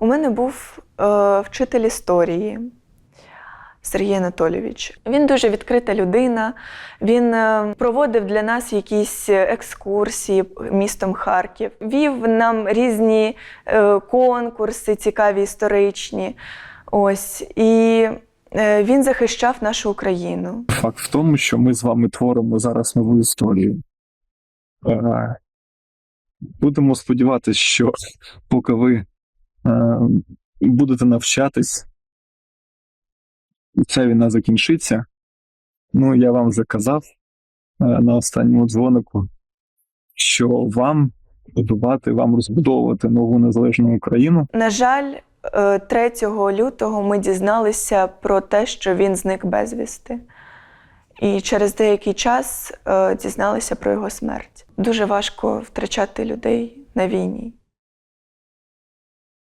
У мене був е, вчитель історії Сергій Анатолійович. Він дуже відкрита людина. Він е, проводив для нас якісь екскурсії містом Харків, вів нам різні е, конкурси, цікаві історичні. Ось і е, він захищав нашу Україну. Факт в тому, що ми з вами творимо зараз нову історію. Е, Будемо сподіватися, що поки ви будете навчатись, ця війна закінчиться. Ну, я вам вже казав е, на останньому дзвонику, що вам будувати, вам розбудовувати нову незалежну Україну. На жаль, е, 3 лютого ми дізналися про те, що він зник безвісти. І через деякий час е, дізналися про його смерть. Дуже важко втрачати людей на війні.